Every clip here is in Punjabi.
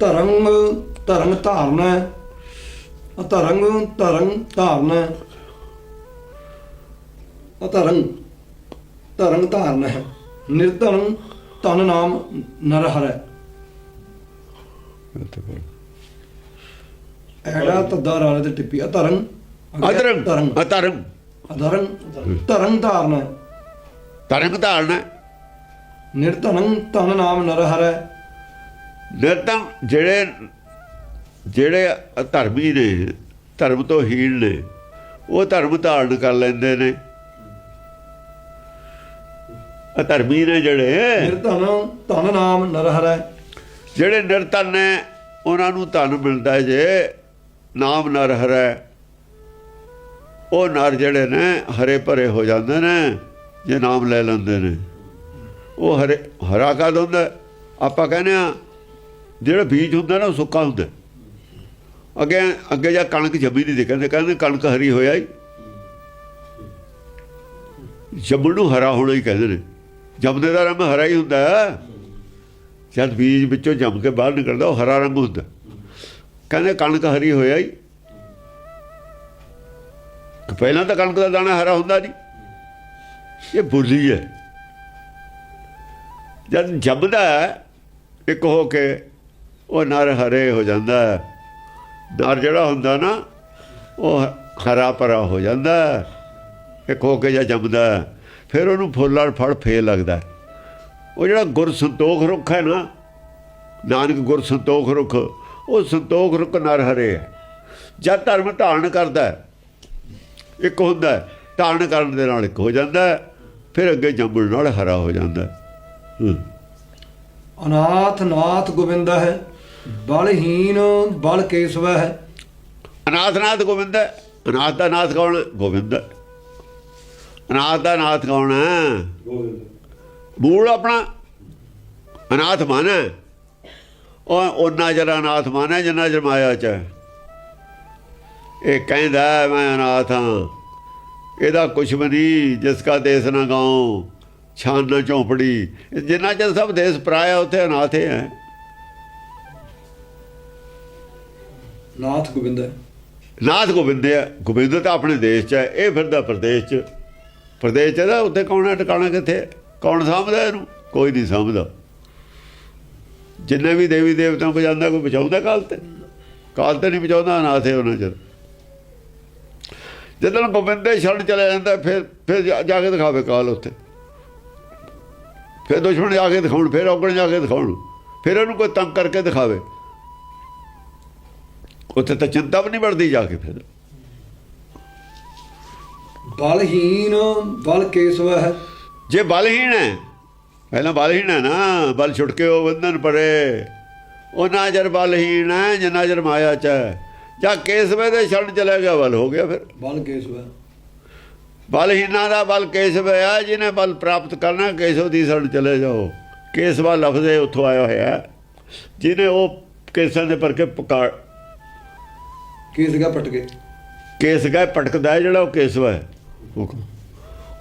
ਧਰਮ ਧਰਮ ਧਾਰਨਾ ਅਧਰੰਗ ਧਰਮ ਧਾਰਨਾ ਅਧਰੰਗ ਧਰਮ ਧਾਰਨਾ ਨਿਰਧਨ ਤਨ ਨਾਮ ਨਰ ਹਰੈ ਐੜਾ ਤੱਦਾ ਰਾਲੇ ਤੇ ਟਿੱਪੀ। ਅਧਰੰਗ ਅਧਰੰਗ ਧਰਮ। ਅਧਰੰਗ ਅਧਰੰਗ ਧਰਮ ਧਾਰਨਾ ਧਰਮ ਧਾਰਨਾ ਨਿਰਧਨ ਤਨ ਨਾਮ ਨਰ ਹਰੈ ਨਿਰਤਮ ਜਿਹੜੇ ਜਿਹੜੇ ਧਰਮੀ ਨੇ ਧਰਮ ਤੋਂ ਹੀਣ ਨੇ ਉਹ ਧਰਮ ਧਾਰਨ ਕਰ ਲੈਂਦੇ ਨੇ। ਅਧਰਮੀ ਨੇ ਜਿਹੜੇ। ਨਿਰਧਨ ਤਨ ਨਾਮ ਨਰ ਹਰੈ ਜਿਹੜੇ ਨਿਰਤਨ ਨੇ ਉਹਨਾਂ ਨੂੰ ਧਨ ਮਿਲਦਾ ਜੇ ਨਾਮ ਨਰ ਹਰੈ ਉਹ ਨਰ ਜਿਹੜੇ ਨੇ ਹਰੇ ਭਰੇ ਹੋ ਜਾਂਦੇ ਨੇ ਜੇ ਨਾਮ ਲੈ ਲੈਂਦੇ ਨੇ। ਉਹ ਹਰੇ ਹਰਾ ਕਦ ਹੁੰਦਾ? ਆਪਾਂ ਕਹਿੰਦੇ ਆ ਜਿਹੜਾ ਬੀਜ ਹੁੰਦਾ ਨਾ, ਉਹ ਸੁੱਕਾ ਹੁੰਦਾ। ਅੱਗੇ ਅੱਗੇ ਜਾ ਕਣਕ ਜੰਮੀ ਨਹੀਂ ਦੇਖਦੇ ਕਹਿੰਦੇ ਕਣਕ ਹਰੀ ਹੋਇਆ ਹੀ ਜੰਮਣ ਨੂੰ ਹਰਾ ਹੋਣਾ ਹੀ ਕਹਿੰਦੇ ਨੇ। ਜੰਮਦੇ ਦਾ ਰੰਗ ਹਰਾ ਹੀ ਹੁੰਦਾ। ਜਦ ਬੀਜ ਵਿੱਚੋਂ ਜੰਮ ਕੇ ਬਾਹਰ ਨਿਕਲਦਾ, ਉਹ ਹਰਾ ਰੰਗ ਹੁੰਦਾ। ਕਹਿੰਦੇ ਕਣਕ ਹਰੀ ਹੋਇਆ ਹੀ ਪਹਿਲਾਂ ਤਾਂ ਕਣਕ ਦਾ ਦਾਣਾ ਹਰਾ ਹੁੰਦਾ ਨਹੀਂ ਇਹ ਬੁੱਲੀ ਹੈ। ਜਦ ਜੰਮਦਾ ਇੱਕ ਹੋ ਕੇ ਉਹ ਨਰ ਹਰੇ ਹੋ ਜਾਂਦਾ ਹੈ। ਨਰ ਜਿਹੜਾ ਹੁੰਦਾ ਨਾ ਉਹ ਹਰਾ ਭਰਾ ਹੋ ਜਾਂਦਾ ਹੈ। ਇੱਕ ਹੋ ਕੇ ਜਾਂ ਜੰਮਦਾ ਹੈ, ਫਿਰ ਉਹਨੂੰ ਫੁੱਲ ਫਲ ਫੇਲ ਲੱਗਦਾ ਉਹ ਜਿਹੜਾ ਗੁਰ ਸੰਤੋਖ ਰੁੱਖ ਹੈ ਨਾ ਨਾਨਕ ਗੁਰ ਸੰਤੋਖ ਰੁੱਖ ਉਹ ਸੰਤੋਖ ਰੁੱਖ ਨਰ ਹਰੇ ਹੈ। ਜਦ ਧਰਮ ਧਾਰਨ ਕਰਦਾ ਇੱਕ ਹੁੰਦਾ ਧਾਰਨ ਕਰਨ ਦੇ ਨਾਲ ਇੱਕ ਹੋ ਜਾਂਦਾ ਫਿਰ ਅੱਗੇ ਜੰਮਣ ਨਾਲ ਹਰਾ ਹੋ ਜਾਂਦਾ ਅਨਾਥ ਨਾਥ ਗੋਬਿੰਦ ਹੈ। ਬਲਹੀਨ ਬਲ ਕੇਸਵ ਹੈ ਅਨਾਥ ਨਾਥ ਗੋਬਿੰਦ ਹੈ। ਅਨਾਥ ਦਾ ਨਾਥ ਕੌਣ ਹੈ? ਗੋਬਿੰਦ ਹੈ। ਅਨਾਥ ਦਾ ਨਾਥ ਕੌਣ ਹੈ ਮੂਲ ਆਪਣਾ ਅਨਾਥ ਮਨ ਹੈ ਉਹ ਉਹਨਾਂ ਜਰਾ ਅਨਾਥ ਮਨ ਹੈ ਜਿੰਨਾ ਜਮਾਇਆ ਚ ਹੈ। ਇਹ ਕਹਿੰਦਾ ਮੈਂ ਅਨਾਥ ਹਾਂ ਇਹਦਾ ਕੁਛ ਵੀ ਨਹੀਂ ਜਿਸ ਕਾ ਦੇਸ ਨਾ ਗਾਉ ਛਾਨ ਨਾ ਝੌਂਪੜੀ ਜਿੰਨਾ ਚਿਰ ਸਭ ਦੇਸ ਪਰਾਇਆ ਉੱਥੇ ਅਨਾਥ ਹੀ ਨਾਥ ਗੋਬਿੰਦ ਹੈ। ਨਾਥ ਗੋਬਿੰਦ ਹੈ। ਗੋਬਿੰਦ ਤਾਂ ਆਪਣੇ ਦੇਸ਼ 'ਚ ਹੈ। ਇਹ ਫਿਰਦਾ ਪ੍ਰਦੇਸ਼ 'ਚ। ਪ੍ਰਦੇਸ਼ 'ਚ ਦਾ ਉੱਥੇ ਕੌਣ ਹੈ? ਟਿਕਾਣਾ ਕਿੱਥੇ? ਹੈ? ਕੌਣ ਸਮਝਦਾ ਇਹਨੂੰ? ਕੋਈ ਨਹੀਂ ਸਮਝਦਾ। ਜਿੰਨੇ ਵੀ ਦੇਵੀ ਦੇਵਤਾ ਨੂੰ ਬਚਾਉਂਦਾ, ਕੋਈ ਬਚਾਉਂਦਾ ਕਾਲ ਤੇ? ਕਾਲ ਤੇ ਨਹੀਂ ਬਚਾਉਂਦਾ ਅਨਾਥ ਹੈ ਉਹਨਾਂ ਚਿਰ। ਜਦੋਂ ਗੋਬਿੰਦ ਦੇ ਸ਼ਰਨ ਚਲਾ ਜਾਂਦਾ, ਫਿਰ ਫਿਰ ਜਾ ਜਾ ਕੇ ਦਿਖਾਵੇ ਕਾਲ ਉੱਥੇ। ਫਿਰ ਦੁਸ਼ਮਣ ਜਾ ਕੇ ਦਿਖਾਉਣ, ਫਿਰ ਔਗਣ ਜਾ ਕੇ ਦਿਖਾਉਣ। ਫਿਰ ਉਹਨੂੰ ਕੋਈ ਤੰਗ ਕਰਕੇ ਦਿਖਾਵੇ। ਉੱਥੇ ਤਾਂ ਚਿੰਤਾ ਵੀ ਨਹੀਂ ਵੜਦੀ ਜਾ ਕੇ ਫਿਰ। ਬਲਹੀਨ ਬਲ ਕੇਸਵ ਹੈ। ਜੇ ਬਲਹੀਣ ਹੈ ਪਹਿਲਾਂ ਬਲਹੀਣ ਹੈ ਨਾ ਬਲ ਛੁਟਕੇ ਉਹ ਬੰਧਨ ਪਰੇ ਉਹ ਨਾ ਜਰ ਬਲਹੀਣ ਹੈ ਜਿੰਨਾ ਜਰ ਮਾਇਆ ਚ ਹੈ। ਜਾਂ ਕੇਸਵੇ ਦੇ ਛੱਡ ਚਲਾ ਗਿਆ ਬਲ ਹੋ ਗਿਆ ਫਿਰ। ਬਲ ਕੇਸਵ ਬਲਹੀਨਾਂ ਦਾ ਬਲ ਕੇਸਵੇ ਆ ਜਿਹਨੇ ਬਲ ਪ੍ਰਾਪਤ ਕਰਨਾ ਕੇਸਵ ਦੀ ਛੱਡ ਚਲੇ ਜਾਓ। ਕੇਸਵਾ ਲਫ਼ਜ਼ ਉੱਥੋਂ ਆਇਆ ਹੋਇਆ। ਜਿਹਨੇ ਉਹ ਕੇਸਾਂ ਦੇ ਪਰਕੇ ਪਕਾ ਕੇਸ ਗਾ ਪਟ ਕੇਸ ਗਏ ਪਟਕਦਾ ਜਿਹੜਾ ਉਹ ਕੇਸਵਾ ਹੈ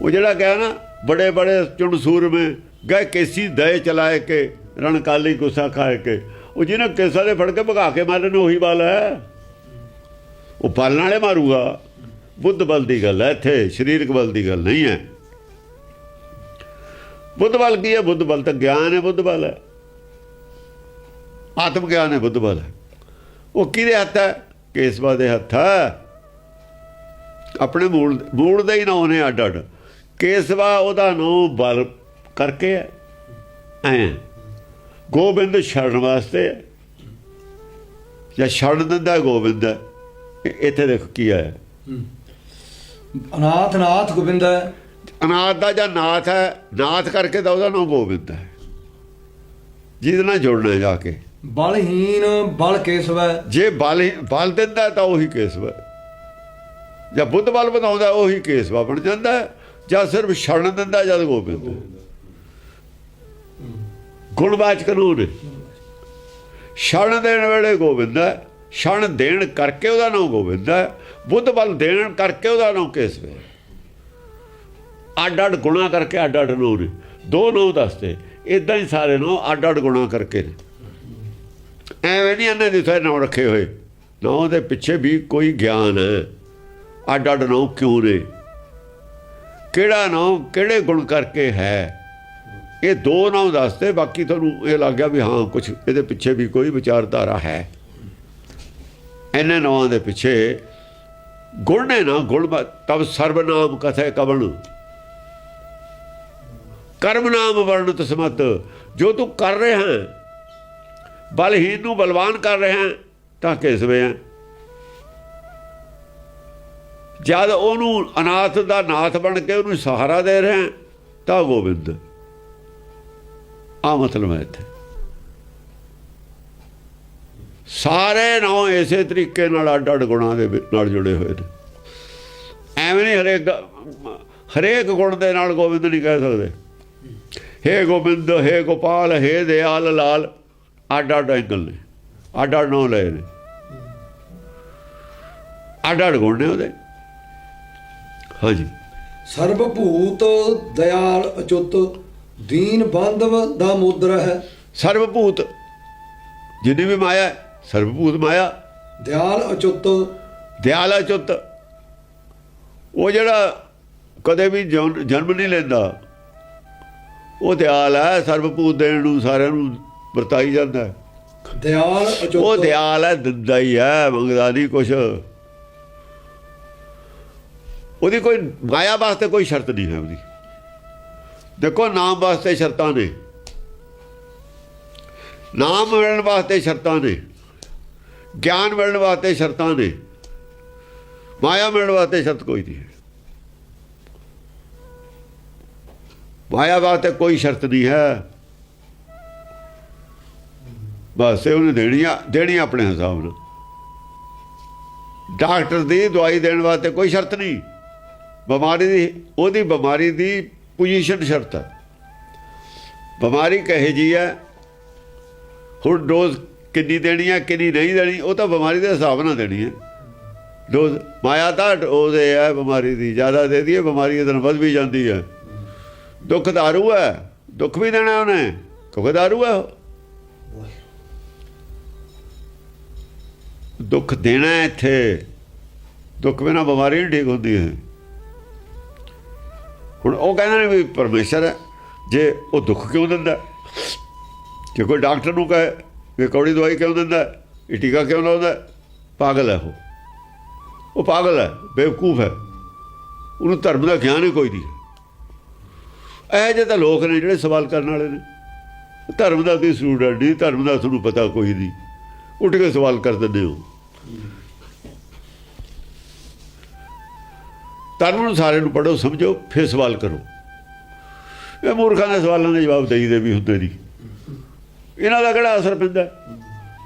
ਉਹ ਜਿਹੜਾ ਗਿਆ ਨਾ, ਬੜੇ ਬੜੇ ਚੁਣ ਸੂਰਮੇ ਗਏ, ਕੇਸੀ ਦਏ ਚਲਾਏ ਕੇ, ਰਣਕਾਲੀ ਗੁੱਸਾ ਖਾਏ ਕੇ। ਉਹ ਜਿਹਨੇ ਕੇਸਾਂ ਦੇ ਫੜ ਕੇ ਭਗਾ ਕੇ ਮਾਰਨ ਉਹੀ ਬਲ ਹੈ। ਉਹ ਬਲ ਨਾਲੇ ਮਾਰੂਗਾ। ਬੁੱਧ ਬਲ ਦੀ ਗੱਲ ਹੈ ਇੱਥੇ, ਸਰੀਰਕ ਬਲ ਦੀ ਗੱਲ ਨਹੀਂ ਹੈ। ਬੁੱਧ ਬਲ ਕੀ ਹੈ? ਬੁੱਧ ਬਲ ਤਾਂ ਗਿਆਨ ਹੈ, ਬੁੱਧ ਬਲ ਹੈ। ਆਤਮ ਗਿਆਨ ਹੈ, ਬੁੱਧ ਬਲ ਹੈ। ਉਹ ਕਿਹਦੇ ਹੱਥ ਹੈ? ਕੇਸਵਾ ਦੇ ਹੱਥ। ਆਪਣੇ ਮੂਲ ਮੂਲ ਦਾ ਹੀ ਨਾਂ ਨੇ ਅੱਡ ਅੱਡ। ਕੇਸਵਾ ਉਹਦਾ ਨਾਂ ਬਲ ਕਰਕੇ ਐ। ਗੋਬਿੰਦ ਛੜਨ ਵਾਸਤੇ ਜਾਂ ਛੜ ਦਿੰਦਾ ਗੋਬਿੰਦ। ਇੱਥੇ ਦੇਖੋ ਕੀ ਆਇਆ ਅਨਾਥ ਨਾਥ ਗੋਬਿੰਦ ਅਨਾਥ ਦਾ ਜਾਂ ਨਾਥ ਹੈ ਨਾਥ ਕਰਕੇ ਤਾਂ ਉਹਦਾ ਨਾਮ ਗੋਬਿੰਦ ਹੈ। ਜਿਹਦੇ ਨਾਲ ਜੁੜਨਾ ਜਾ ਕੇ। ਬਲਹੀਨ ਬਲ ਕੇਸਵ। ਜੇ ਬਲ ਹੀ- ਬਲ ਦਿੰਦਾ ਤਾਂ ਉਹੀ ਕੇਸਵਾ। ਹੈ। ਜਾਂ ਬੁੱਧ ਬਲ ਵਧਾਉਂਦਾ ਉਹੀ ਕੇਸਵਾ। ਬਣ ਜਾਂਦਾ ਜਾਂ ਸਿਰਫ ਛੜਨ ਦਿੰਦਾ ਜਦ ਗੋਬਿੰਦ ਹੈ। ਗੁਣਵਾਚਕ ਨੂੰ ਛਣ ਦੇਣ ਵੇਲੇ ਗੋਬਿੰਦ ਹੈ। ਛਣ ਦੇਣ ਕਰਕੇ ਉਹਦਾ ਨਾਮ ਗੋਬਿੰਦ ਹੈ। ਬੁੱਧ ਬਲ ਦੇਣ ਕਰਕੇ ਉਹਦਾ ਨਾਮ ਕੇਸਵ। ਅੱਡ ਅੱਡ ਗੁਣਾ ਕਰਕੇ ਅੱਡ ਅੱਡ ਨੂੰ। ਦੋ ਨੂੰ ਦੱਸਦੇ। ਇਦਾਂ ਹੀ ਸਾਰੇ ਨੂੰ ਅੱਡ ਅੱਡ ਗੁਣਾ ਕਰਕੇ ਨੇ। ਐਵੇਂ ਨਹੀਂ ਇਹਨਾਂ ਦੇ ਜਿੱਥੇ ਨਾਮ ਰੱਖੇ ਹੋਏ। ਨਾਮ ਦੇ ਪਿੱਛੇ ਵੀ ਕੋਈ ਗਿਆਨ ਹੈ। ਅੱਡ ਅੱਡ ਨਾਮ ਕਿਉਂ ਨੇ? ਕਿਹੜਾ ਨਾਮ ਕਿਹੜੇ ਗੁਣ ਕਰਕੇ ਹੈ? ਇਹ ਦੋ ਨਾਮ ਦੱਸਦੇ, ਬਾਕੀ ਤੁਹਾਨੂੰ ਇਹ ਲੱਗ ਗਿਆ ਵੀ ਹਾਂ ਕੁਝ ਇਹਦੇ ਪਿੱਛੇ ਵੀ ਕੋਈ ਵਿਚਾਰਧਾਰਾ ਹੈ। ਇਹਨਾਂ ਨਾਮਾਂ ਦੇ ਪਿੱਛੇ ਗੁਣ ਨੇ ਨਾ, ਗੁਣ ਤਬ ਸਰਬਨਾਮ ਕਥੈ ਕਵਣ। ਕਰਮ ਨਾਮ ਵਰਣ ਤਸਮਤ ਜੋ ਤੂੰ ਕਰ ਰਿਹਾ ਹੈ ਬਲਹੀਨ ਨੂੰ ਬਲਵਾਨ ਕਰ ਰਿਹਾ ਹੈ ਤਾਂ ਕਿਸਵੇਂ ਹੈ। ਜਦ ਉਹਨੂੰ ਅਨਾਥ ਦਾ ਨਾਥ ਬਣ ਕੇ ਉਹਨੂੰ ਸਹਾਰਾ ਦੇ ਰਿਹਾ ਹੈ, ਤਾਂ ਗੋਬਿੰਦ। ਆ ਮਤਲਬ ਹੈ ਇੱਥੇ। ਸਾਰੇ ਨਾਂ ਇਸੇ ਤਰੀਕੇ ਨਾਲ ਅੱਡ ਅੱਡ ਗੁਣਾਂ ਦੇ ਨਾਲ ਜੁੜੇ ਹੋਏ ਨੇ। ਐਵੇਂ ਨਹੀਂ ਹਰੇਕ ਹਰੇਕ ਗੁਣ ਦੇ ਨਾਲ ਗੋਬਿੰਦ ਨਹੀਂ ਕਹਿ ਸਕਦੇ। ਹੇ ਗੋਬਿੰਦ ਹੇ ਗੋਪਾਲ ਹੇ ਦਿਆਲ ਲਾਲ। ਅੱਡ ਅੱਡ ਐਂਗਲ ਨੇ ਅੱਡ ਅੱਡ ਨਾਂ ਲਏ ਨੇ ਅੱਡ ਅੱਡ ਗੁਣ ਨੇ ਉਹਦੇ। ਹਾਂਜੀ। ਸਰਬ ਭੂਤ ਦਇਆਲ ਅਚੁੱਤ ਦੀਨ ਬੰਧਵ ਦਾ ਮੁਦਰਾ ਹੈ। ਸਰਬ ਭੂਤ ਜਿੰਨੀ ਵੀ ਮਾਇਆ ਹੈ, ਸਰਬ ਭੂਤ ਮਾਇਆ। ਦਿਆਲ ਅਚੁੱਤ। ਦਿਆਲ ਚੁੱਤ ਉਹ ਜਿਹੜਾ ਕਦੇ ਵੀ ਜਨ- ਜਨਮ ਨਹੀਂ ਲੈਂਦਾ ਉਹ ਦਿਆਲ ਹੈ ਸਰਬ ਭੂਤ ਦੇਣ ਨੂੰ ਸਾਰਿਆਂ ਨੂੰ ਵਰਤਾਈ ਜਾਂਦਾ ਹੈ। ਦਿਆਲ ਉਹ ਦਿਆਲ ਹੈ ਦਿੰਦਾ ਹੀ ਹੈ ਮੰਗਦਾ ਨਹੀਂ ਕੁਛ। ਉਹਦੀ ਕੋਈ ਮਾਇਆ ਵਾਸਤੇ ਕੋਈ ਸ਼ਰਤ ਨਹੀਂ ਹੈ ਉਹਦੀ। ਦੇਖੋ ਨਾਮ ਵਾਸਤੇ ਸ਼ਰਤਾਂ ਨੇ। ਨਾਮ ਮਿਲਣ ਵਾਸਤੇ ਸ਼ਰਤਾਂ ਨੇ। ਗਿਆਨ ਮਿਲਣ ਵਾਸਤੇ ਸ਼ਰਤਾਂ ਨੇ। ਮਾਇਆ ਮਿਲਣ ਵਾਸਤੇ ਸ਼ਰਤ ਕੋਈ ਨਹੀਂ ਹੈ। ਮਾਇਆ ਵਾਸਤੇ ਕੋਈ ਸ਼ਰਤ ਨਹੀਂ ਹੈ। ਬਸ, ਇਹ ਉਹਨੇ ਦੇਣੀ ਆ ਦੇਣੀ ਆਪਣੇ ਹਿਸਾਬ ਨਾਲ। ਡਾਕਟਰ ਦੀ ਦਵਾਈ ਦੇਣ ਵਾਸਤੇ ਕੋਈ ਸ਼ਰਤ ਨਹੀਂ। ਬਿਮਾਰੀ ਦੀ, ਉਹਦੀ ਬਿਮਾਰੀ ਦੀ ਪੋਜੀਸ਼ਨ ਸ਼ਰਤ ਹੈ। ਬਿਮਾਰੀ ਕਹੇ ਜੀ ਹੈ, ਹੁਣ ਡੋਜ਼ ਕਿੰਨੀ ਦੇਣੀ ਹੈ, ਕਿੰਨੀ ਨਹੀਂ ਦੇਣੀ, ਉਹ ਤਾਂ ਬਿਮਾਰੀ ਦੇ ਹਿਸਾਬ ਨਾਲ ਦੇਣੀ ਹੈ। ਡੋਜ਼ ਮਾਇਆ ਤਾਂ ਉਹਦੇ ਹੈ ਬਿਮਾਰੀ ਦੀ, ਜ਼ਿਆਦਾ ਦੇ ਦਈਏ, ਬਿਮਾਰੀ ਇਹਦੇ ਨਾਲ ਵੱਧ ਵੀ ਜਾਂਦੀ ਹੈ। ਦੁੱਖ ਦਾਰੂ ਹੈ, ਦੁੱਖ ਵੀ ਦੇਣਾ ਉਹਨੇ, ਦੁੱਖ ਦਾਰੂ ਹੈ ਦੁੱਖ ਦੇਣਾ ਇੱਥੇ। ਦੁੱਖ ਬਿਨਾ ਬਿਮਾਰੀ ਨਹੀਂ ਠੀਕ ਹੁੰਦੀ ਹੈ। ਹੁਣ ਉਹ ਕਹਿੰਦੇ ਨੇ ਵੀ ਪਰਮੇਸ਼ਰ ਹੈ, ਜੇ ਉਹ ਦੁੱਖ ਕਿਉਂ ਦਿੰਦਾ? ਜੇ ਕੋਈ ਡਾਕਟਰ ਨੂੰ ਕਹੇ ਵੀ ਕੌੜੀ ਦਵਾਈ ਕਿਉਂ ਦਿੰਦਾ? ਇਹ ਟੀਕਾ ਕਿਉਂ ਲਾਉਂਦਾ? ਪਾਗਲ ਹੈ ਉਹ। ਉਹ ਪਾਗਲ ਹੈ, ਬੇਵਕੂਫ ਹੈ। ਉਹਨੂੰ ਧਰਮ ਦਾ ਗਿਆਨ ਹੀ ਕੋਈ ਨਹੀਂ। ਇਹ ਜਿਹੇ ਤਾਂ ਲੋਕ ਨੇ ਜਿਹੜੇ ਸਵਾਲ ਕਰਨ ਵਾਲੇ ਨੇ। ਧਰਮ ਦਾ ਕੋਈ ਸਟੂਡੈਂਟ ਨਹੀਂ, ਧਰਮ ਦਾ ਤੁਹਾਨੂੰ ਪਤਾ ਕੋਈ ਨਹੀਂ। ਉੱਠ ਕੇ ਸਵਾਲ ਕਰ ਦਿੰਦੇ ਹੋ। ਧਰਮ ਨੂੰ ਸਾਰੇ ਨੂੰ ਪੜੋ ਸਮਝੋ ਫਿਰ ਸਵਾਲ ਕਰੋ। ਇਹ ਮੂਰਖਾਂ ਦੇ ਸਵਾਲਾਂ ਦੇ ਜਵਾਬ ਦੇਈਦੇ ਵੀ ਹੁੰਦੇ ਨਹੀਂ। ਇਹਨਾਂ ਦਾ ਕਿਹੜਾ ਅਸਰ ਪੈਂਦਾ?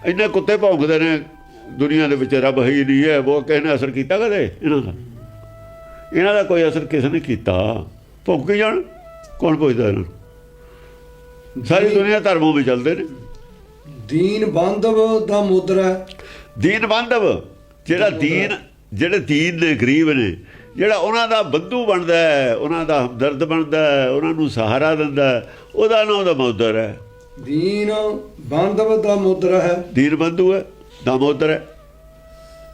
ਇੰਨੇ ਕੁੱਤੇ ਭੌਂਕਦੇ ਨੇ ਦੁਨੀਆ ਦੇ ਵਿੱਚ ਰੱਬ ਹੈ ਨਹੀਂ ਹੈ ਉਹ ਨੇ ਅਸਰ ਕੀਤਾ ਕਦੇ ਇਹਨਾਂ ਦਾ? ਇਹਨਾਂ ਦਾ ਕੋਈ ਅਸਰ ਕਿਸੇ ਨੇ ਕੀਤਾ? ਭੌਂਕ ਜਾਣ ਕੌਣ ਪੁੱਛਦਾ ਇਹਨਾਂ ਨੂੰ? ਸਾਰੀ ਦੁਨੀਆ ਧਰਮੋਂ ਵਿੱਚ ਚੱਲਦੇ ਨੇ। ਦੀਨ ਬੰਧਵ ਦਾ ਮੁਦਰਾ ਦੀਨ ਬੰਧਵ ਜਿਹੜਾ ਦੀਨ ਜਿਹੜੇ ਦੀਨ ਨੇ ਗਰੀਬ ਨੇ ਜਿਹੜਾ ਉਹਨਾਂ ਦਾ ਬੰਧੂ ਬਣਦਾ ਹੈ ਉਹਨਾਂ ਦਾ ਹਮਦਰਦ ਬਣਦਾ ਹੈ ਉਹਨਾਂ ਨੂੰ ਸਹਾਰਾ ਦਿੰਦਾ ਹੈ, ਉਹਦਾ ਨਾਮ ਦਾ ਮੌਦਰ ਹੈ। ਦੀਨ ਬੰਧਵ ਦਾ ਮੁਦਰਾ ਹੈ। ਦੀਨ ਬੰਧੂ ਹੈ ਦਾਮੋਦਰ ਹੈ।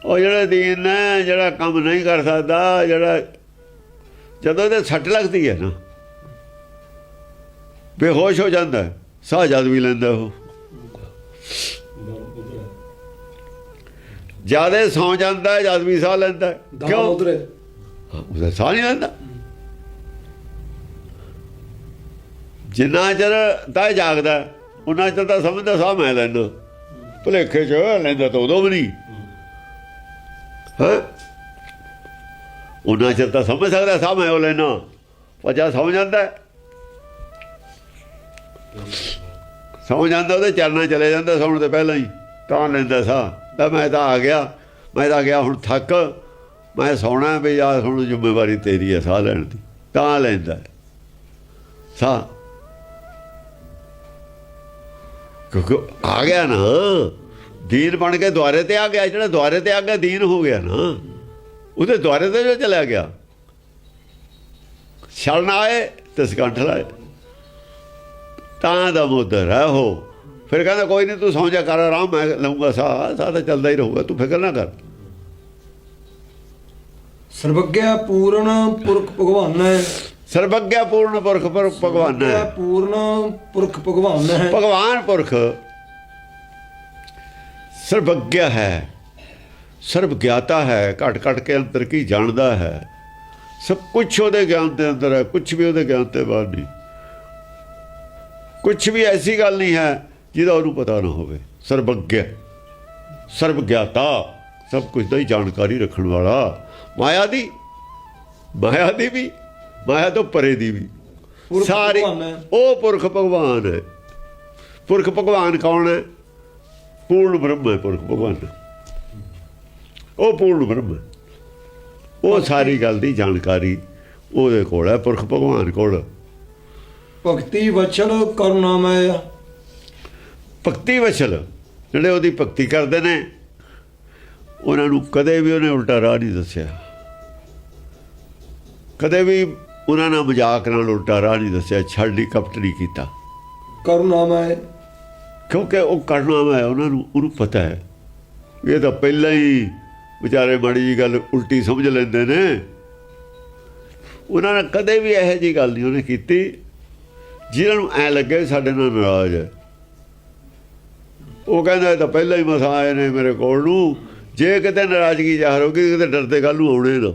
ਉਹ ਜਿਹੜਾ ਦੀਨ ਨੇ ਜਿਹੜਾ ਕੰਮ ਨਹੀਂ ਕਰ ਸਕਦਾ ਜਿਹੜਾ ਜਦੋਂ ਤੇ ਸੱਟ ਲੱਗਦੀ ਹੈ ਨਾ ਬੇਹੋਸ਼ ਹੋ ਜਾਂਦਾ ਹੈ, ਸਾਹ ਜਦ ਵੀ ਲੈਂਦਾ ਉਹ। ਜ਼ਿਆਦਾ ਸੌ ਜਾਂਦਾ ਹੈ, ਜਦ ਵੀ ਸਾਹ ਲੈਂਦਾ ਹੈ। ਦਾ ਕਿਉਂ ਮੁਦਰੇ ਹਾਂ, ਉਹਦਾ ਸਾਹ ਨਹੀਂ ਲੈਂਦਾ ਜਿੰਨਾ ਚਿਰ ਤਾਂ ਜਾਗਦਾ ਉਹਨਾਂ ਚਿਰ ਤਾਂ ਸਮਝਦਾ ਸਾਹ ਮੈਂ ਲੈਂਦਾ। ਭੁਲੇਖੇ ਚ ਲੈਂਦਾ ਤਾਂ ਉਦੋਂ ਵੀ ਨਹੀਂ। ਹਾਂ? ਉਹਨਾਂ ਚਿਰ ਤਾਂ ਸਮਝ ਸਕਦਾ ਸਾਹ ਮੈਂ ਉਹ ਲੈਣਾ ਪਰ ਜਦ ਸਮਝ ਜਾਂਦਾ ਹੈ, ਸਮਝ ਜਾਂਦਾ ਉਹਦੇ ਚਰਨਾਂ ਚਲੇ ਜਾਂਦਾ ਸੌਣ ਤੋਂ ਪਹਿਲਾਂ ਹੀ ਤਾਂ ਲੈਂਦਾ ਸਾਹ। ਤਾਂ ਮੈਂ ਤਾਂ ਆ ਗਿਆ ਮੈਂ ਤਾਂ ਗਿਆ ਹੁਣ ਥੱਕ। ਮੈਂ ਸੌਣਾ ਵੀ ਆ, ਹੁਣ ਜ਼ਿੰਮੇਵਾਰੀ ਤੇਰੀ ਹੈ ਸਾਹ ਲੈਣ ਦੀ। ਤਾਂ ਲੈਂਦਾ ਸਾਹ। ਕਿਉਂਕਿ ਆ ਗਿਆ ਨਾ। ਦੀਨ ਬਣ ਕੇ ਦੁਆਰੇ ਤੇ ਆ ਗਿਆ, ਜਿਹੜਾ ਦੁਆਰੇ ਤੇ ਆ ਗਿਆ, ਦੀਨ ਹੋ ਗਿਆ ਨਾ। ਉਹਦੇ ਦੁਆਰੇ ਤੇ ਜੋ ਚਲਾ ਗਿਆ। ਛਲਣ ਆਏ ਤੇ ਸਕੰਠ ਲਾਏ। ਤਾਂ ਦਾ ਮੁੱਦਰ ਹੈ ਉਹ। ਫਿਰ ਕਹਿੰਦਾ, ਕੋਈ ਨਹੀਂ, ਤੂੰ ਸੌਂ ਜਾ, ਕਰ ਆਰਾਮ, ਮੈਂ ਲਊਂਗਾ ਸਾਹ। ਸਾਹ ਤਾਂ ਚੱਲਦਾ ਹੀ ਰਹੂਗਾ, ਤੂੰ ਫਿਕਰ ਨਾ ਕਰ। ਸਰਵਗਿਆ ਪੂਰਨ ਪੁਰਖ ਭਗਵਾਨ ਹੈ। ਸਰਬੱਗਿਆ ਪੂਰਨ ਪੁਰਖ ਪਰ ਭਗਵਾਨ ਹੈ। ਪੂਰਨ ਪੁਰਖ ਭਗਵਾਨ ਹੈ। ਭਗਵਾਨ ਪੁਰਖ। ਸਰਬੱਗਿਆ ਹੈ। ਸਰਬ ਗਿਆਤਾ ਹੈ। ਘਟ ਘਟ ਕੇ ਅੰਦਰ ਕੀ ਜਾਣਦਾ ਹੈ? ਸਭ ਕੁਝ ਉਹਦੇ ਗਿਆਨ ਦੇ ਅੰਦਰ ਹੈ। ਕੁਝ ਵੀ ਉਹਦੇ ਗਿਆਨ ਤੇ ਬਾਹਰ ਨਹੀਂ। ਕੁਝ ਵੀ ਐਸੀ ਗੱਲ ਨਹੀਂ ਹੈ ਜਿਹਦਾ ਉਹਨੂੰ ਪਤਾ ਨਾ ਹੋਵੇ। ਸਰਬੱਗਿਆ ਸਰਬ ਗਿਆਤਾ ਸਭ ਕੁਝ ਦਾ ਹੀ ਜਾਣਕਾਰੀ ਰੱਖਣ ਵਾਲਾ। ਮਾਇਆ ਦੀ ਮਾਇਆ ਦੀ ਵੀ ਮਾਇਆ ਤੋਂ ਪਰੇ ਦੀ ਵੀ। ਸਾਰੇ। ਉਹ ਪੁਰਖ ਭਗਵਾਨ ਹੈ। ਪੁਰਖ ਭਗਵਾਨ ਕੌਣ ਹੈ? ਪੂਰਨ ਬ੍ਰਹਮ ਹੈ ਪੁਰਖ ਭਗਵਾਨ। ਉਹ ਪੂਰਨ ਬ੍ਰਹਮ ਹੈ। ਉਹ ਸਾਰੀ ਗੱਲ ਦੀ ਜਾਣਕਾਰੀ ਉਹਦੇ ਕੋਲ ਹੈ ਪੁਰਖ ਭਗਵਾਨ ਕੋਲ। ਭਗਤੀ ਵਚਨ ਕਰੁਣਾਮය ਭਗਤੀ ਵਛਲ ਜਿਹੜੇ ਉਹਦੀ ਭਗਤੀ ਕਰਦੇ ਨੇ ਉਹਨਾਂ ਨੂੰ ਕਦੇ ਵੀ ਉਹਨੇ ਉਲਟਾ ਰਾਹ ਨਹੀਂ ਦੱਸਿਆ। ਕਦੇ ਵੀ ਉਹਨਾਂ ਨਾਲ ਮਜ਼ਾਕ ਨਾਲ ਉਲਟਾ ਰਾਹ ਨਹੀਂ ਦੱਸਿਆ ਛੱਡੀ ਕਪਟ ਨਹੀਂ ਕੀਤਾ। ਕਰੁਣਾਮय ਕਿਉਂਕਿ ਉਹ ਕਰਨਾ ਹੈ ਉਹਨਾਂ ਨੂੰ ਉਹਨੂੰ ਪਤਾ ਹੈ। ਇਹ ਤਾਂ ਪਹਿਲਾਂ ਹੀ ਵਿਚਾਰੇ ਮਾੜੀ ਜੀ ਗੱਲ ਉਲਟੀ ਸਮਝ ਲੈਂਦੇ ਨੇ। ਉਹਨਾਂ ਨੇ ਕਦੇ ਵੀ ਇਹੋ ਜੀ ਗੱਲ ਨਹੀਂ ਉਹਨੇ ਕੀਤੀ। ਜਿਹਨਾਂ ਨੂੰ ਐ ਲੱਗੇ ਸਾਡੇ ਨਾਲ ਨਾਰਾਜ਼ ਹੈ। ਉਹ ਕਹਿੰਦਾ ਇਹ ਤਾਂ ਪਹਿਲਾਂ ਹੀ ਮਸਾ ਆਏ ਨੇ ਮੇਰੇ ਕੋਲ ਨੂੰ। ਜੇ ਕਿਤੇ ਨਾਰਾਜ਼ਗੀ ਜ਼ਾਹਰ ਹੋ ਗਈ, ਕਿਤੇ ਡਰਦੇ ਗੱਲ ਨੂੰ ਆਉਣੇ ਨਾ।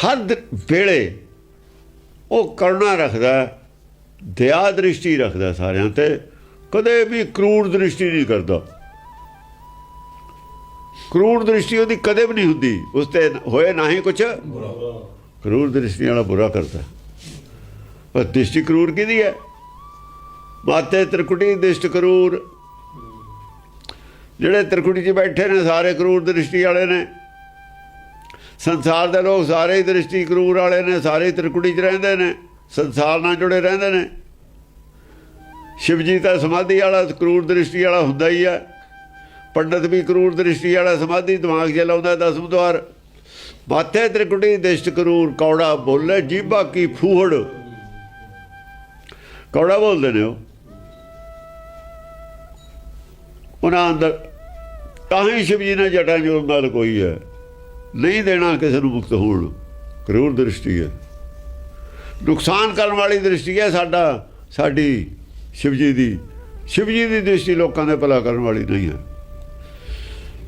ਹਰ ਵੇਲੇ ਉਹ ਕਰਨਾ ਰੱਖਦਾ ਦਇਆ ਦ੍ਰਿਸ਼ਟੀ ਰੱਖਦਾ ਸਾਰਿਆਂ ਤੇ, ਕਦੇ ਵੀ ਕਰੂਰ ਦ੍ਰਿਸ਼ਟੀ ਨਹੀਂ ਕਰਦਾ। ਕਰੂਰ ਦ੍ਰਿਸ਼ਟੀ ਉਹਦੀ ਕਦੇ ਵੀ ਨਹੀਂ ਹੁੰਦੀ, ਉਸ ਤੇ ਹੋਏ ਨਾ ਹੀ ਕੁਛ। ਕਰੂਰ ਦ੍ਰਿਸ਼ਟੀ ਵਾਲਾ ਬੁਰਾ ਕਰਦਾ ਪਰ ਦ੍ਰਿਸ਼ਟੀ ਕਰੂਰ ਕਿਹਦੀ ਹੈ? ਮਾਤੇ ਤ੍ਰਿਕੁਟੀ ਦ੍ਰਿਸ਼ਟ ਕਰੂਰ ਜਿਹੜੇ ਤ੍ਰਿਕੁਟੀ 'ਚ ਬੈਠੇ ਨੇ, ਸਾਰੇ ਕਰੂਰ ਦ੍ਰਿਸ਼ਟੀ ਵਾਲੇ ਨੇ। ਸੰਸਾਰ ਦੇ ਲੋਕ ਸਾਰੇ ਹੀ ਦ੍ਰਿਸ਼ਟੀ ਕਰੂਰ ਵਾਲੇ ਨੇ, ਸਾਰੇ ਹੀ ਤ੍ਰਿਕੁਟੀ 'ਚ ਰਹਿੰਦੇ ਨੇ, ਸੰਸਾਰ ਨਾਲ ਜੁੜੇ ਰਹਿੰਦੇ ਨੇ। ਸ਼ਿਵ ਜੀ ਤਾਂ ਸਮਾਧੀ ਵਾਲਾ ਕਰੂਰ ਦ੍ਰਿਸ਼ਟੀ ਵਾਲਾ ਹੁੰਦਾ ਹੀ ਆ। ਪੰਡਤ ਵੀ ਕਰੂਰ ਦ੍ਰਿਸ਼ਟੀ ਵਾਲਾ ਸਮਾਧੀ, ਦਿਮਾਗ 'ਚ ਲਾਉਂਦਾ ਦਸਮ ਦਵਾਰ। ਮਾਥੇ ਤ੍ਰਿਕੁਟੀ ਦ੍ਰਿਸ਼ਟ ਕਰੂਰ, ਕੌੜਾ ਬੋਲੇ, ਜੀਬਾ ਕੀ ਫੂਹੜ। ਕੌੜਾ ਬੋਲਦੇ ਨੇ ਉਹ। ਉਹਨਾਂ ਅੰਦਰ ਤਾਂ ਹੀ ਸ਼ਿਵ ਜੀ ਨੇ ਜਟਾਂ ਜੁਲਮ ਨਾਲ ਕੋਈ ਹੈ। ਨਹੀਂ ਦੇਣਾ ਕਿਸੇ ਨੂੰ ਮੁਕਤ ਹੋਣ। ਕਰੂਰ ਦ੍ਰਿਸ਼ਟੀ ਹੈ। ਨੁਕਸਾਨ ਕਰਨ ਵਾਲੀ ਦ੍ਰਿਸ਼ਟੀ ਹੈ ਸਾਡਾ, ਸਾਡੀ ਸ਼ਿਵ ਜੀ ਦੀ। ਸ਼ਿਵ ਜੀ ਦੀ ਦ੍ਰਿਸ਼ਟੀ ਲੋਕਾਂ ਦੇ ਭਲਾ ਕਰਨ ਵਾਲੀ ਨਹੀਂ ਹੈ।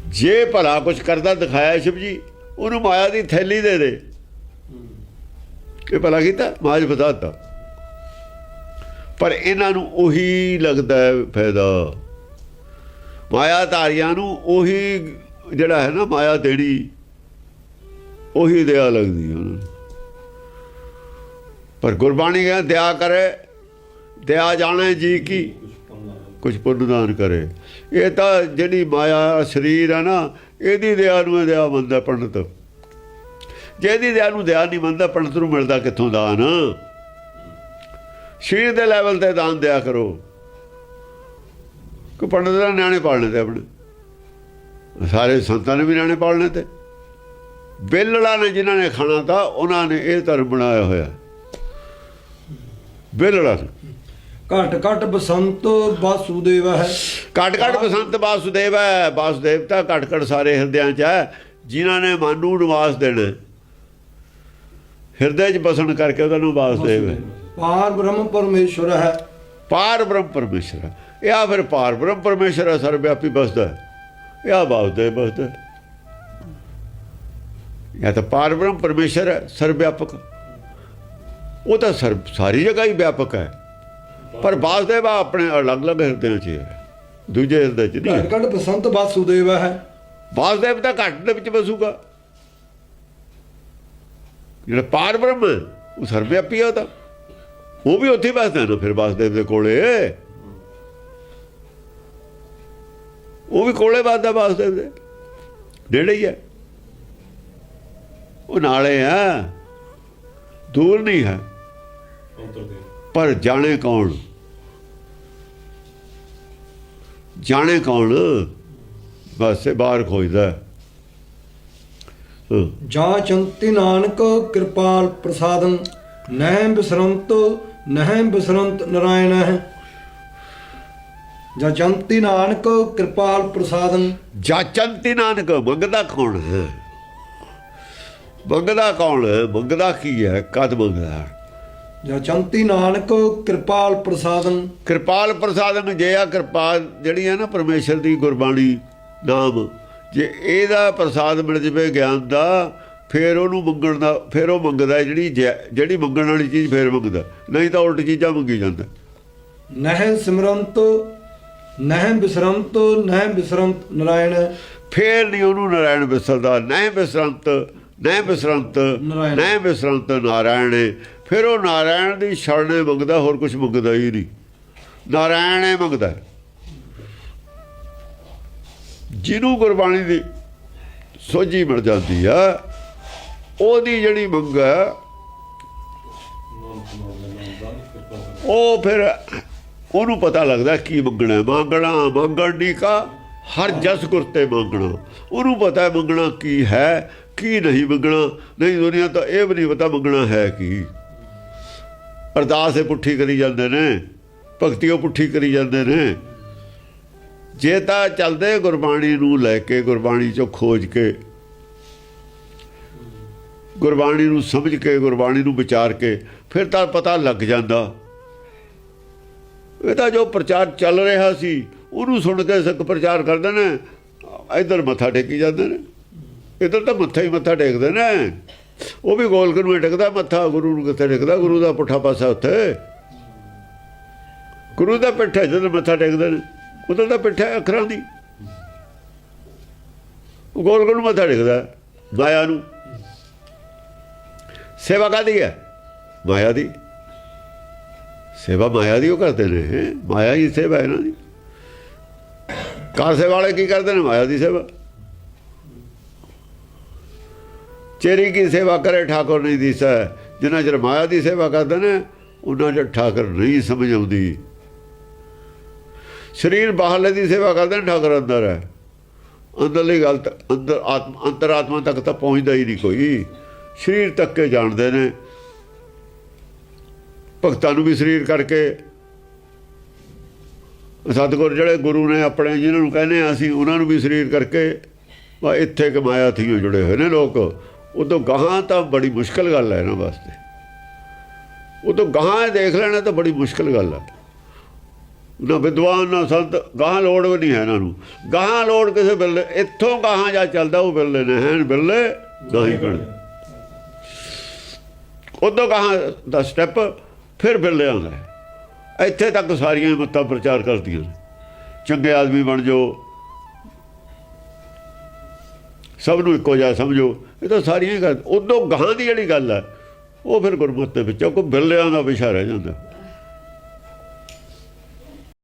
ਜੇ ਭਲਾ ਕੁਝ ਕਰਦਾ ਦਿਖਾਇਆ ਸ਼ਿਵ ਜੀ ਉਹਨੂੰ ਮਾਇਆ ਦੀ ਥੈਲੀ ਦੇ ਦੇ। ਇਹ ਭਲਾ ਕੀਤਾ, ਮਾਜ ਬਤਾਤਾ ਪਰ ਇਹਨਾਂ ਨੂੰ ਉਹੀ ਲੱਗਦਾ ਫਾਇਦਾ। ਮਾਇਆ ਧਾਰੀਆਂ ਨੂੰ ਉਹੀ ਜਿਹੜਾ ਹੈ ਨਾ ਮਾਇਆ ਦੇਣੀ, ਉਹੀ ਦਇਆ ਲੱਗਦੀ ਉਹਨਾਂ ਨੂੰ। ਪਰ ਗੁਰਬਾਣੀ ਕਹਿੰਦਾ ਦਇਆ ਕਰੇ, ਦਇਆ ਜਾਣੇ ਜੀ ਕੀ ਕੁਝ ਪੁੰਨਦਾਨ ਕਰੇ। ਇਹ ਤਾਂ ਜਿਹੜੀ ਮਾਇਆ ਸਰੀਰ ਹੈ ਨਾ, ਇਹਦੀ ਦਇਆ ਨੂੰ ਦਇਆ ਮੰਨਦਾ ਪੰਡਤ। ਜਿਹਦੀ ਦਇਆ ਨੂੰ ਦਇਆ ਨਹੀਂ ਮੰਨਦਾ, ਪੰਡਤ ਨੂੰ ਮਿਲਦਾ ਕਿੱਥੋਂ ਦਾਨ? ਸਰੀਰ ਦੇ ਲੈਵਲ ਤੇ ਦਾਨ ਦਿਆ ਕਰੋ। ਕਿ ਪੰਡਤ ਦਾ ਨਿਆਣੇ ਪਾਲਣੇ ਤੇ ਆਪਣੇ। ਸਾਰੇ ਸੰਤਾਂ ਨੇ ਵੀ ਨਿਆਣੇ ਪਾਲਣੇ ਤੇ ਬੇਲੜਾ ਨੇ ਜਿਨ੍ਹਾਂ ਨੇ ਖਾਣਾ ਤਾਂ ਉਹਨਾਂ ਨੇ ਇਹ ਧਰਮ ਬਣਾਇਆ ਹੋਇਆ। ਬੇਲੜਾ। ਨੇ ਘਟ ਘਟ ਬਸੰਤ ਵਾਸੁਦੇਵ ਹੈ। ਘਟ ਘਟ ਬਸੰਤ ਵਾਸੁਦੇਵ ਹੈ। ਵਾਸੁਦੇਵ ਤਾਂ ਘਟ ਘਟ ਸਾਰੇ ਹਿਰਦਿਆਂ 'ਚ ਹੈ। ਜਿਨ੍ਹਾਂ ਨੇ ਮਨ ਨੂੰ ਨਿਵਾਸ ਦੇਣਾ। ਹਿਰਦੇ 'ਚ ਬਸਣ ਕਰਕੇ ਉਹਦਾ ਨਾਮ ਵਾਸੁਦੇਵ ਹੈ। ਪਾਰ ਬ੍ਰਹਮ ਪਰਮੇਸ਼ਵਰ ਹੈ। ਪਾਰ ਬ੍ਰਹਮ ਪਰਮੇਸ਼ਰ ਹੈ। ਇਹ ਆ ਫਿਰ ਪਾਰ ਬ੍ਰਹਮ ਪਰਮੇਸ਼ਰ ਹੈ, ਸਰਵਿਆਪੀ ਬਸਦਾ। ਹੈ। ਇਹ ਆ ਵਾਸੁਦੇਵ ਬਸਦਾ। ਹੈ। ਇਹ ਤਾਂ ਪਾਰ ਬ੍ਰਹਮ ਪਰਮੇਸ਼ਰ ਹੈ ਸਰਵਿਆਪਕ ਉਹ ਤਾਂ ਸਰਬ ਸਾਰੀ ਜਗ੍ਹਾ ਹੀ ਵਿਆਪਕ ਹੈ। ਪਰ ਵਾਸੁਦੇਵ ਆਪਣੇ ਅਲੱਗ-ਅਲੱਗ ਹਿਰਦਿਆਂ 'ਚ ਹੈ ਦੂਜੇ ਹਿਰਦੇ 'ਚ ਨਹੀਂ ਹੈ। ਘਟ ਬਸੰਤ ਵਾਸੁਦੇਵ ਹੈ। ਵਾਸੁਦੇਵ ਤਾਂ ਘੱਟ ਦੇ ਵਿੱਚ ਵਸੂਗਾ। ਜਿਹੜਾ ਪਾਰ ਬ੍ਰਹਮ ਹੈ, ਉਹ ਸਰਵਿਆਪੀ ਆ ਉਹ ਤਾਂ। ਉਹ ਵੀ ਉੱਥੇ ਹੀ ਵਸਦਾ ਨਾ ਫਿਰ ਵਾਸੁਦੇਵ ਦੇ ਕੋਲੇ। ਉਹ ਵੀ ਕੋਲੇ ਵਸਦਾ ਵਾਸੁਦੇਵ ਦੇ ਡੇੜੇ ਹੀ ਹੈ। ਉਹ ਨਾਲੇ ਆ ਦੂਰ ਨਹੀਂ ਹੈ। ਪਰ ਜਾਣੇ ਕੌਣ? ਜਾਣੇ ਕੌਣ? ਬਸ ਬਾਹਰ ਖੋਜਦਾ। ਹੈ। ਜਾਂ ਚੰਤੀ ਨਾਨਕ ਕਿਰਪਾਲ ਪ੍ਰਸਾਦੰ, ਨਹਿ ਬਿਸਰੰਤ ਨਹਿ ਬਿਸਰੰਤ ਨਾਰਾਇਣ ਹੈ ਜਚੰਤੀ ਨਾਨਕ ਕਿਰਪਾਲ ਪ੍ਰਸਾਦਨ। ਜਾਚੰਤੀ ਨਾਨਕ ਮੰਗਦਾ ਕੌਣ ਹੈ? ਮੰਗਦਾ ਕੌਣ ਹੈ? ਮੰਗਦਾ ਕੀ ਹੈ? ਕਦ ਮੰਗਦਾ? ਜਚੰਤੀ ਨਾਨਕ ਕਿਰਪਾਲ ਪ੍ਰਸਾਦਨ। ਕਿਰਪਾਲ ਪ੍ਰਸਾਦਨ ਜੇ ਆ ਕਿਰਪਾ ਜਿਹੜੀ ਹੈ ਨਾ ਪਰਮੇਸ਼ਰ ਦੀ ਗੁਰਬਾਣੀ ਨਾਮ ਜੇ ਇਹਦਾ ਪ੍ਰਸਾਦ ਮਿਲ ਜਵੇ ਗਿਆਨ ਦਾ ਫਿਰ ਉਹਨੂੰ ਮੰਗਣ ਦਾ ਫਿਰ ਉਹ ਮੰਗਦਾ ਜਿਹੜੀ ਜਿਹੜੀ ਮੰਗਣ ਵਾਲੀ ਚੀਜ਼ ਫਿਰ ਮੰਗਦਾ ਨਹੀਂ ਤਾਂ ਉਲਟ ਚੀਜ਼ਾਂ ਮੰਗੀ ਜਾਂਦਾ ਨਹਿ ਸਿਮਰੰਤ ਨਹਿ ਬਿਸਰੰਤ ਨਹਿ ਬਿਸਰੰਤ ਨਰਾਇਣ ਫੇਰ ਨਹੀਂ ਉਹਨੂੰ ਨਾਰਾਇਣ ਵਿਸਰਦਾ ਨਹੀਂ ਬਿਸਰੰਤ ਨਹੀਂ ਬਿਸਰੰਤ ਨਾਰਾਇਣ। ਨਹੀਂ ਬਿਸਰੰਤ ਨਾਰਾਇਣ। ਫਿਰ ਉਹ ਨਾਰਾਇਣ ਦੀ ਸ਼ਰਣੇ ਮੰਗਦਾ ਹੋਰ ਕੁਝ ਮੰਗਦਾ ਹੀ ਨਹੀਂ ਨਾਰਾਇਣ ਹੀ ਮੰਗਦਾ। ਜਿਹਨੂੰ ਗੁਰਬਾਣੀ ਦੀ ਸੋਝੀ ਮਿਲ ਜਾਂਦੀ ਆ ਉਹਦੀ ਜਿਹੜੀ ਮੰਗ ਹੈ ਉਹ ਫਿਰ ਉਹਨੂੰ ਪਤਾ ਲੱਗਦਾ ਕੀ ਮੰਗਣਾ ਮੰਗਣਾ, ਮੰਗਣ ਦੀ ਕਾ ਹਰ ਜਸ ਗੁਰਤੇ ਮੰਗਣਾ। ਉਹਨੂੰ ਪਤਾ ਹੈ ਮੰਗਣਾ ਕੀ ਹੈ, ਕੀ ਨਹੀਂ ਮੰਗਣਾ। ਨਹੀਂ ਦੁਨੀਆ ਤਾਂ ਇਹ ਵੀ ਨਹੀਂ ਪਤਾ ਮੰਗਣਾ ਹੈ ਕੀ। ਅਰਦਾਸ ਇਹ ਪੁੱਠੀ ਕਰੀ ਜਾਂਦੇ ਨੇ ਭਗਤੀ ਉਹ ਪੁੱਠੀ ਕਰੀ ਜਾਂਦੇ ਨੇ। ਜੇ ਤਾਂ ਚੱਲਦੇ ਗੁਰਬਾਣੀ ਨੂੰ ਲੈ ਕੇ, ਗੁਰਬਾਣੀ ਚੋਂ ਖੋਜ ਕੇ, ਗੁਰਬਾਣੀ ਨੂੰ ਸਮਝ ਕੇ, ਗੁਰਬਾਣੀ ਨੂੰ ਵਿਚਾਰ ਕੇ, ਫਿਰ ਤਾਂ ਪਤਾ ਲੱਗ ਜਾਂਦਾ। ਇਹਦਾ ਜੋ ਪ੍ਰਚਾਰ ਚੱਲ ਰਿਹਾ ਸੀ, ਉਹਨੂੰ ਸੁਣ ਕੇ ਸਿੱਖ ਪ੍ਰਚਾਰ ਕਰਦੇ ਨੇ। ਇਧਰ ਮੱਥਾ ਟੇਕੀ ਜਾਂਦੇ ਨੇ। ਇਧਰ ਤਾਂ ਮੱਥਾ ਹੀ ਮੱਥਾ ਟੇਕਦੇ ਨੇ। ਉਹ ਵੀ ਗੋਲਕ ਨੂੰ ਟੇਕਦਾ, ਮੱਥਾ ਗੁਰੂ ਨੂੰ ਕਿੱਥੇ ਟੇਕਦਾ? ਗੁਰੂ ਦਾ ਪੁੱਠਾ ਪਾਸਾ ਉੱਥੇ। ਗੁਰੂ ਦਾ ਪਿੱਠਾ ਜਦੋਂ ਮੱਥਾ ਟੇਕਦੇ ਨੇ। ਉਧਰ ਦਾ ਪਿੱਠਾ ਹੈ ਅੱਖਰਾਂ ਦੀ। ਉਹ ਗੋਲਕ ਨੂੰ ਮੱਥਾ ਟੇਕਦਾ, ਮਾਇਆ ਨੂੰ। ਸੇਵਾ ਕਾਦੀ ਹੈ? ਮਾਇਆ ਦੀ। ਸੇਵਾ ਮਾਇਆ ਦੀ ਉਹ ਕਰਦੇ ਨੇ ਮਾਇਆ ਹੀ ਸੇਵਾ ਇਹਨਾਂ ਦੀ ਕਾਰ ਸੇਵਾ ਵਾਲੇ ਕੀ ਕਰਦੇ ਨੇ? ਮਾਇਆ ਦੀ ਸੇਵਾ। ਚੇਰੀ ਕੀ ਸੇਵਾ ਕਰੇ? ਠਾਕੁਰ ਨਹੀਂ ਦਿਸੈ ਜਿਨ੍ਹਾਂ ਚਿਰ ਮਾਇਆ ਦੀ ਸੇਵਾ ਕਰਦੇ ਨੇ, ਉਹਨਾਂ ਚਿਰ ਠਾਕੁਰ ਨਹੀਂ ਸਮਝ ਆਉਂਦੀ। ਸਰੀਰ ਬਾਹਰਲੇ ਦੀ ਸੇਵਾ ਕਰਦੇ ਨੇ, ਠਾਕੁਰ ਅੰਦਰ ਹੈ। ਅੰਦਰਲੀ ਗੱਲ ਤਾਂ- ਅੰਦਰ ਆਤਮ ਅੰਤਰਾਤਮਾ ਤੱਕ ਤਾਂ ਪਹੁੰਚਦਾ ਹੀ ਨਹੀਂ ਕੋਈ। ਸਰੀਰ ਤੱਕ ਕੇ ਜਾਣਦੇ ਨੇ। ਭਗਤਾਂ ਨੂੰ ਵੀ ਸਰੀਰ ਕਰਕੇ। ਸਤਿਗੁਰ ਜਿਹੜੇ ਗੁਰੂ ਨੇ ਆਪਣੇ ਜਿਹਨਾਂ ਨੂੰ ਕਹਿੰਦੇ ਆ ਅਸੀਂ, ਉਹਨਾਂ ਨੂੰ ਵੀ ਸਰੀਰ ਕਰਕੇ ਵਾ ਇੱਥੇ ਕਮਾਇਆ, ਥੀਓ ਜੁੜੇ ਹੋਏ ਨੇ ਲੋਕ। ਉਦੋਂ ਗਾਹਾਂ ਤਾਂ ਬੜੀ ਮੁਸ਼ਕਲ ਗੱਲ ਹੈ ਇਹਨਾਂ ਵਾਸਤੇ। ਉਦੋਂ ਗਾਹਾਂ ਦੇਖ ਲੈਣਾ ਤਾਂ ਬੜੀ ਮੁਸ਼ਕਲ ਗੱਲ ਹੈ। ਨਾ ਵਿਦਵਾਨ, ਨਾ ਸੰਤ, ਗਾਹਾਂ ਲੋੜ ਵੀ ਨਹੀਂ ਹੈ ਇਹਨਾਂ ਨੂੰ। ਗਾਹਾਂ ਲੋੜ ਕਿਸੇ ਬਿਰਲੇ ਇੱਥੋਂ ਗਾਹਾਂ ਜਾ ਚੱਲਦਾ, ਉਹ ਬਿਰਲੇ ਨੇ ਹਨ ਬਿਰਲੇ ਨਹੀਂ ਕਣ ਉਦੋਂ ਗਾਹਾਂ ਦਾ ਸਟੈਪ ਫਿਰ ਬਿਰਲਿਆਂ ਆਉਂਦਾ ਹੈ। ਇੱਥੇ ਤੱਕ ਸਾਰੀਆਂ ਮੱਤਾਂ ਪ੍ਰਚਾਰ ਕਰਦੀਆਂ ਨੇ। ਚੰਗੇ ਆਦਮੀ ਬਣ ਜਾਓ। ਸਭ ਨੂੰ ਇੱਕੋ ਜਿਹਾ ਸਮਝੋ। ਇਹ ਤਾਂ ਸਾਰੀਆਂ ਗੱਲ ਉਦੋਂ ਗਾਹਾਂ ਦੀ ਜਿਹੜੀ ਗੱਲ ਹੈ, ਉਹ ਫਿਰ ਗੁਰਮਤਿ ਦੇ ਵਿੱਚ ਉਹ ਕੋ ਬਿਰਲਿਆਂ ਦਾ ਵਿਸ਼ਾ ਰਹਿ ਜਾਂਦਾ।